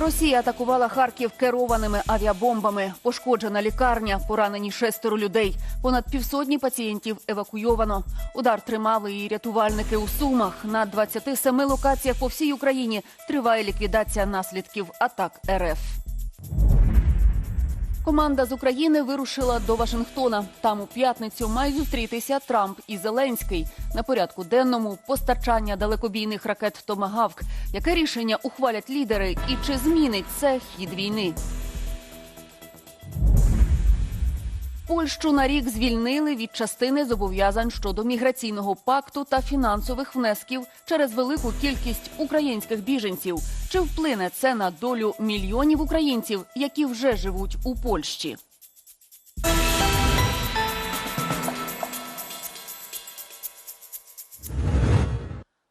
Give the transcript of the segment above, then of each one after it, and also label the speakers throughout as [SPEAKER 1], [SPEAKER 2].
[SPEAKER 1] Росія атакувала Харків керованими авіабомбами. Пошкоджена лікарня, поранені шестеро людей. Понад півсотні пацієнтів евакуйовано. Удар тримали і рятувальники у Сумах. На 27 локаціях по всій Україні триває ліквідація наслідків атак РФ. Команда з України вирушила до Вашингтона. Там у п'ятницю мають зустрітися Трамп і Зеленський. На порядку денному постачання далекобійних ракет Томагавк. Яке рішення ухвалять лідери і чи змінить це хід війни? Польщу на рік звільнили від частини зобов'язань щодо міграційного пакту та фінансових внесків через велику кількість українських біженців. Чи вплине це на долю мільйонів українців, які вже живуть у Польщі?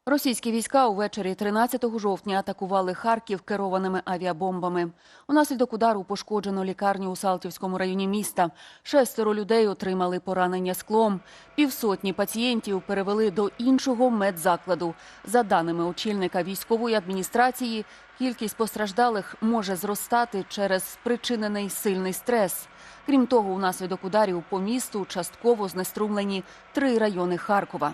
[SPEAKER 1] Російські війська увечері 13 жовтня атакували Харків керованими авіабомбами. Унаслідок удару пошкоджено лікарню у Салтівському районі міста. Шестеро людей отримали поранення склом. Півсотні пацієнтів перевели до іншого медзакладу. За даними очільника військової адміністрації, кількість постраждалих може зростати через спричинений сильний стрес. Крім того, унаслідок ударів по місту частково знеструмлені три райони Харкова.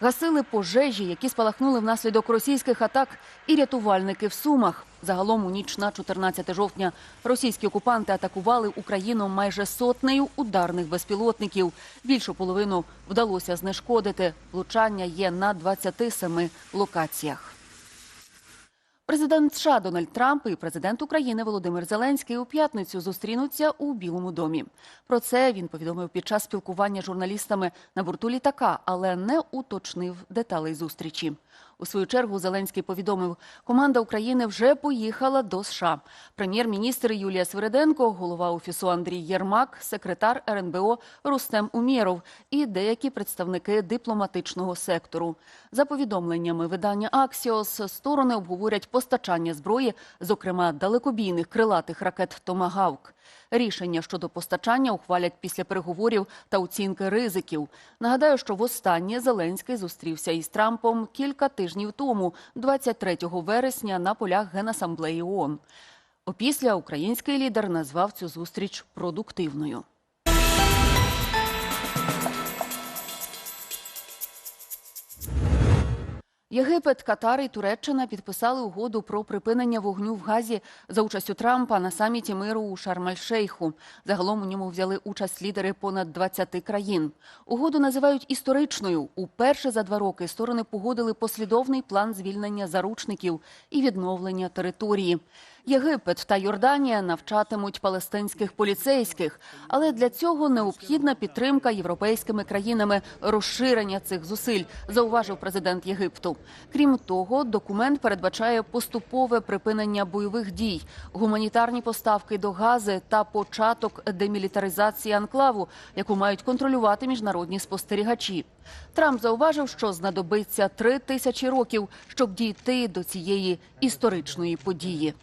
[SPEAKER 1] Гасили пожежі, які спалахнули внаслідок російських атак, і рятувальники в Сумах. Загалом у ніч на 14 жовтня російські окупанти атакували Україну майже сотнею ударних безпілотників. Більшу половину вдалося знешкодити. Влучання є на 27 локаціях. Президент США Дональд Трамп і президент України Володимир Зеленський у п'ятницю зустрінуться у Білому домі. Про це він повідомив під час спілкування з журналістами на борту літака, але не уточнив деталей зустрічі. У свою чергу Зеленський повідомив, команда України вже поїхала до США. Прем'єр-міністр Юлія Свириденко, голова офісу Андрій Єрмак, секретар РНБО Рустем Умєров і деякі представники дипломатичного сектору. За повідомленнями видання Аксіос, сторони обговорять постачання зброї, зокрема далекобійних крилатих ракет Томагавк. Рішення щодо постачання ухвалять після переговорів та оцінки ризиків. Нагадаю, що востаннє Зеленський зустрівся із Трампом кілька тижнів тому, 23 вересня, на полях Генасамблеї ООН. Опісля український лідер назвав цю зустріч продуктивною. Єгипет, Катар і Туреччина підписали угоду про припинення вогню в Газі за участю Трампа на саміті миру у Шарм-Аль-Шейху. Загалом у ньому взяли участь лідери понад 20 країн. Угоду називають історичною. Уперше за два роки сторони погодили послідовний план звільнення заручників і відновлення території. Єгипет та Йорданія навчатимуть палестинських поліцейських, але для цього необхідна підтримка європейськими країнами розширення цих зусиль, зауважив президент Єгипту. Крім того, документ передбачає поступове припинення бойових дій, гуманітарні поставки до Гази та початок демілітаризації анклаву, яку мають контролювати міжнародні спостерігачі. Трамп зауважив, що знадобиться три тисячі років, щоб дійти до цієї історичної події.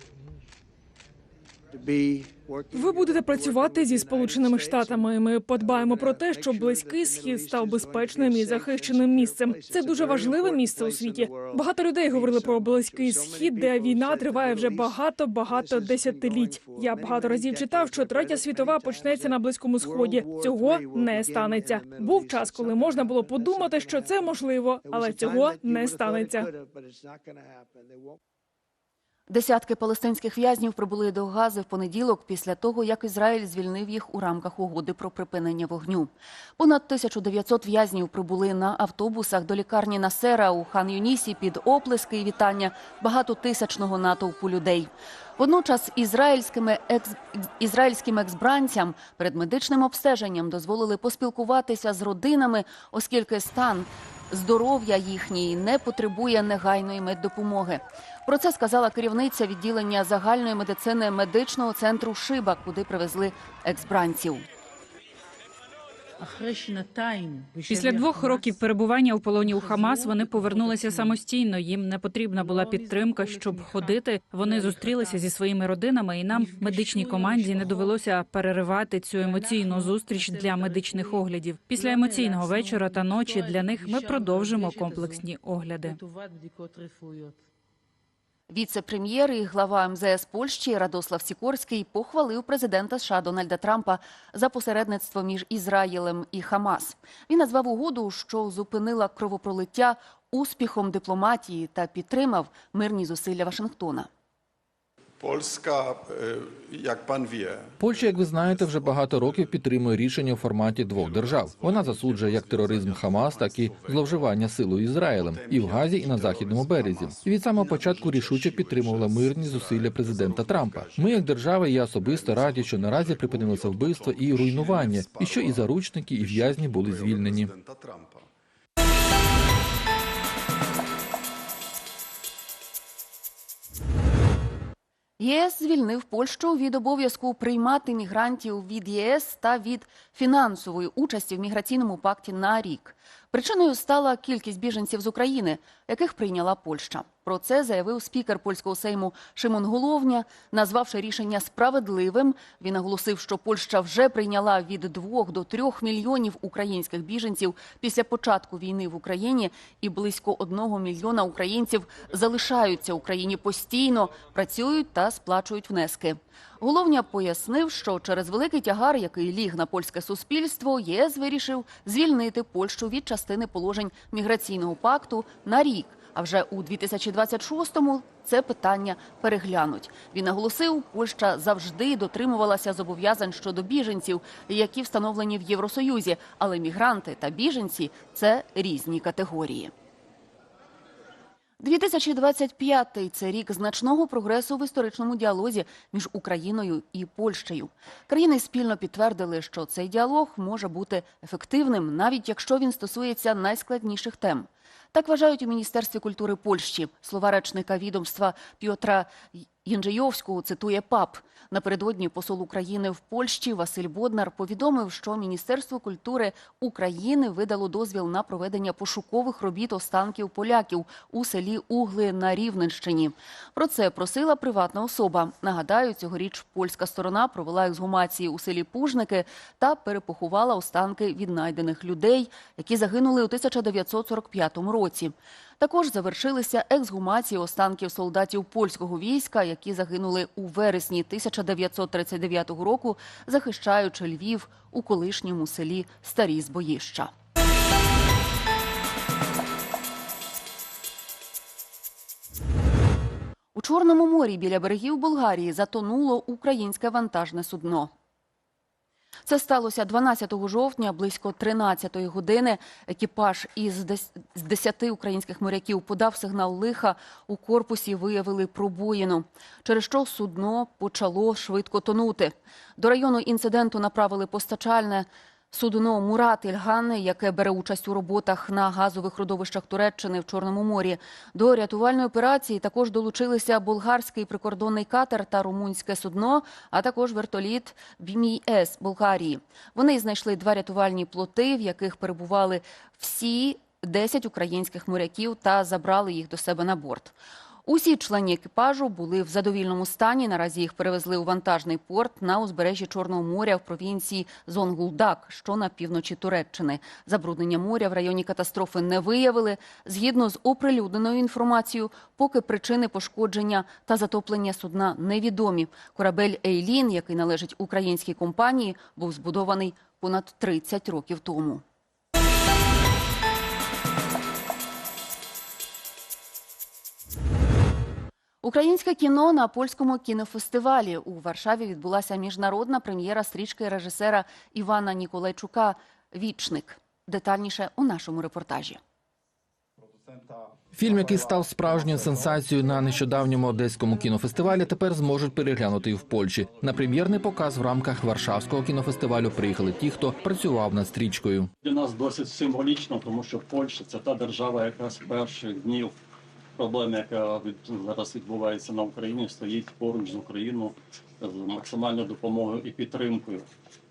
[SPEAKER 2] Ви будете працювати зі сполученими штатами. Ми подбаємо про те, щоб близький схід став безпечним і захищеним місцем. Це дуже важливе місце у світі. Багато людей говорили про близький схід, де війна триває вже багато багато десятиліть. Я багато разів читав, що третя світова почнеться на близькому сході. Цього не станеться. Був час, коли можна було подумати, що це можливо, але цього не станеться.
[SPEAKER 1] Десятки палестинських в'язнів прибули до Гази в понеділок після того, як Ізраїль звільнив їх у рамках угоди про припинення вогню. Понад 1900 в'язнів прибули на автобусах до лікарні Насера у хан Юнісі під оплески і вітання багатотисячного натовпу людей. Водночас ізраїльськими екс... ізраїльським ексбранцям перед медичним обстеженням дозволили поспілкуватися з родинами, оскільки стан здоров'я їхній не потребує негайної меддопомоги. Про це сказала керівниця відділення загальної медицини медичного центру Шиба, куди привезли ексбранців.
[SPEAKER 3] Після двох років перебування у полоні у Хамас вони повернулися самостійно. Їм не потрібна була підтримка, щоб ходити. Вони зустрілися зі своїми родинами, і нам, медичній команді, не довелося переривати цю емоційну зустріч для медичних оглядів. Після емоційного вечора та ночі для них ми продовжимо комплексні огляди.
[SPEAKER 1] Віце-прем'єр і глава МЗС Польщі Радослав Сікорський похвалив президента США Дональда Трампа за посередництво між Ізраїлем і Хамас. Він назвав угоду, що зупинила кровопролиття успіхом дипломатії та підтримав мирні зусилля Вашингтона.
[SPEAKER 4] E, jak pan wie,
[SPEAKER 5] Польща, як ви знаєте, вже багато років підтримує рішення у форматі двох держав. Вона засуджує як тероризм Хамас, так і зловживання силою Ізраїлем і в Газі, і на західному березі. І від самого початку рішуче підтримувала мирні зусилля президента Трампа. Ми, як держава, і я особисто раді, що наразі припинилося вбивство і руйнування, і що і заручники, і в'язні були звільнені.
[SPEAKER 1] ЄС звільнив Польщу від обов'язку приймати мігрантів від ЄС та від фінансової участі в міграційному пакті на рік. Причиною стала кількість біженців з України, яких прийняла Польща. Про це заявив спікер польського сейму Шимон Головня, назвавши рішення справедливим. Він наголосив, що Польща вже прийняла від 2 до 3 мільйонів українських біженців після початку війни в Україні, і близько 1 мільйона українців залишаються в Україні постійно, працюють та сплачують внески. Головня пояснив, що через великий тягар, який ліг на польське суспільство, ЄС вирішив звільнити Польщу від частини положень міграційного пакту на рік. А вже у 2026-му це питання переглянуть. Він наголосив, Польща завжди дотримувалася зобов'язань щодо біженців, які встановлені в Євросоюзі, але мігранти та біженці це різні категорії. 2025 – це рік значного прогресу в історичному діалозі між Україною і Польщею. Країни спільно підтвердили, що цей діалог може бути ефективним, навіть якщо він стосується найскладніших тем. Так вважають у Міністерстві культури Польщі. Слова речника відомства Пьотра Єнджейовського цитує ПАП. Напередодні посол України в Польщі Василь Боднар повідомив, що Міністерство культури України видало дозвіл на проведення пошукових робіт останків поляків у селі Угли на Рівненщині. Про це просила приватна особа. Нагадаю, цьогоріч польська сторона провела ексгумації у селі Пужники та перепоховала останки віднайдених людей, які загинули у 1945 році. Також завершилися ексгумації останків солдатів польського війська, які загинули у вересні 1939 року, захищаючи Львів у колишньому селі Старі Збоїща. У Чорному морі біля берегів Болгарії затонуло українське вантажне судно. Це сталося 12 жовтня, близько 13 години. Екіпаж із дес- з 10 українських моряків подав сигнал лиха. У корпусі виявили пробоїну, через що судно почало швидко тонути. До району інциденту направили постачальне судно Мурат Ільган, яке бере участь у роботах на газових родовищах Туреччини в Чорному морі. До рятувальної операції також долучилися болгарський прикордонний катер та румунське судно, а також вертоліт БМІС Болгарії. Вони знайшли два рятувальні плоти, в яких перебували всі 10 українських моряків та забрали їх до себе на борт. Усі члені екіпажу були в задовільному стані. Наразі їх перевезли у вантажний порт на узбережжі Чорного моря в провінції Зонгулдак, що на півночі Туреччини. Забруднення моря в районі катастрофи не виявили. Згідно з оприлюдненою інформацією, поки причини пошкодження та затоплення судна невідомі. Корабель Ейлін, який належить українській компанії, був збудований понад 30 років тому. Українське кіно на польському кінофестивалі у Варшаві відбулася міжнародна прем'єра стрічки режисера Івана Ніколайчука Вічник. Детальніше у нашому репортажі.
[SPEAKER 5] Фільм, який став справжньою сенсацією на нещодавньому одеському кінофестивалі, тепер зможуть переглянути і в Польщі. На прем'єрний показ в рамках Варшавського кінофестивалю приїхали ті, хто працював над стрічкою.
[SPEAKER 6] Для нас досить символічно, тому що Польща це та держава, яка з перших днів проблем, яка від, зараз відбувається на Україні, стоїть поруч з Україною з максимальною допомогою і підтримкою.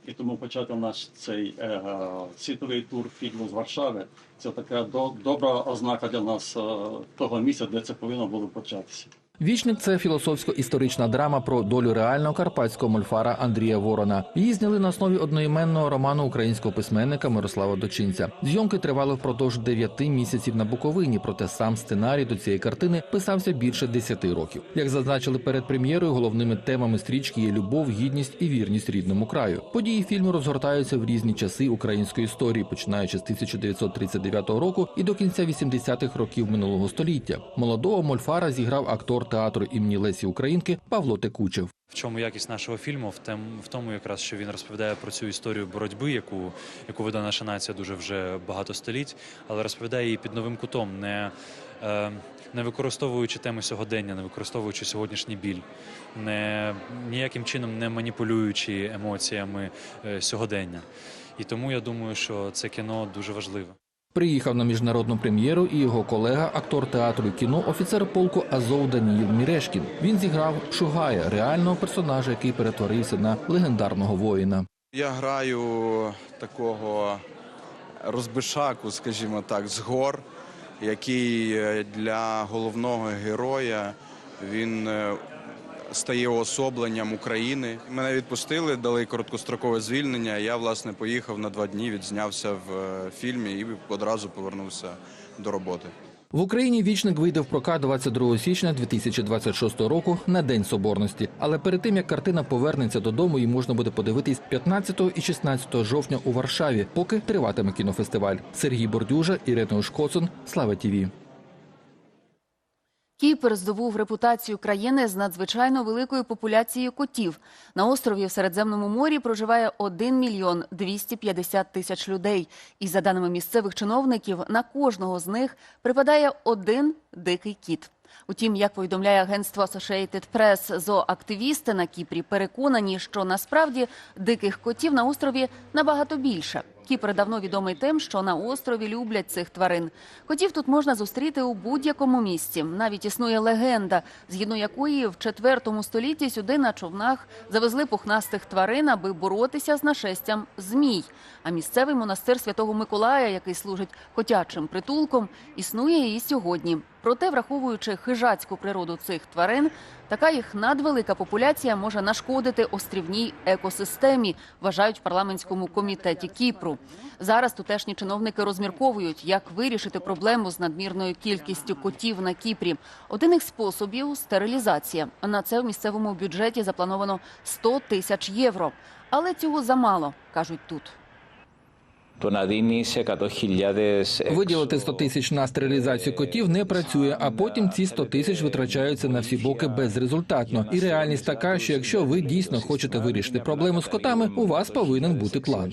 [SPEAKER 6] І тому почати наш цей е, е, світовий тур фільму з Варшави це така до, добра ознака для нас е, того місця, де це повинно було початися.
[SPEAKER 5] Вічник це філософсько-історична драма про долю реального карпатського мольфара Андрія Ворона. Її зняли на основі одноіменного роману українського письменника Мирослава Дочинця. Зйомки тривали впродовж дев'яти місяців на Буковині, проте сам сценарій до цієї картини писався більше десяти років. Як зазначили перед прем'єрою, головними темами стрічки є любов, гідність і вірність рідному краю. Події фільму розгортаються в різні часи української історії, починаючи з 1939 року і до кінця 80-х років минулого століття. Молодого мольфара зіграв актор театру імені Лесі Українки Павло Текучев.
[SPEAKER 7] В чому якість нашого фільму? В тем в тому, якраз що він розповідає про цю історію боротьби, яку яку веде наша нація дуже вже багато століть, але розповідає її під новим кутом, не, е, не використовуючи теми сьогодення, не використовуючи сьогоднішній біль, не ніяким чином не маніпулюючи емоціями е, сьогодення. І тому я думаю, що це кіно дуже важливе.
[SPEAKER 5] Приїхав на міжнародну прем'єру і його колега, актор театру і кіно, офіцер полку Азов Даніїл Мірешкін. Він зіграв Шугая, реального персонажа, який перетворився на легендарного воїна.
[SPEAKER 8] Я граю такого розбишаку, скажімо так, з гор, який е, для головного героя він е, стає уособленням України. Мене відпустили, дали короткострокове звільнення. Я власне поїхав на два дні, відзнявся в е, фільмі і одразу повернувся до роботи.
[SPEAKER 5] В Україні вічник вийде в прокат 22 січня 2026 року на День Соборності. Але перед тим як картина повернеться додому, її можна буде подивитись 15 і 16 жовтня у Варшаві, поки триватиме кінофестиваль. Сергій Бордюжа, Ірина Ушкоцун, Слава Тіві.
[SPEAKER 1] Кіпр здобув репутацію країни з надзвичайно великою популяцією котів. На острові в Середземному морі проживає 1 мільйон 250 тисяч людей. І за даними місцевих чиновників, на кожного з них припадає один дикий кіт. Утім, як повідомляє агентство Associated Press, зооактивісти на Кіпрі переконані, що насправді диких котів на острові набагато більше. Кіпр давно відомий тим, що на острові люблять цих тварин. Котів тут можна зустріти у будь-якому місці. Навіть існує легенда, згідно якої в IV столітті сюди на човнах завезли пухнастих тварин, аби боротися з нашестям змій. А місцевий монастир Святого Миколая, який служить котячим притулком, існує і сьогодні. Проте, враховуючи хижацьку природу цих тварин, така їх надвелика популяція може нашкодити острівній екосистемі, вважають в парламентському комітеті Кіпру. Зараз тутешні чиновники розмірковують, як вирішити проблему з надмірною кількістю котів на Кіпрі. Один із способів стерилізація. На це в місцевому бюджеті заплановано 100 тисяч євро. Але цього замало, кажуть тут
[SPEAKER 9] то на дійні 100.000...
[SPEAKER 5] Виділити 100 тисяч на стерилізацію котів не працює, а потім ці 100 тисяч витрачаються на всі боки безрезультатно. І реальність така, що якщо ви дійсно хочете вирішити проблему з котами, у вас повинен бути план.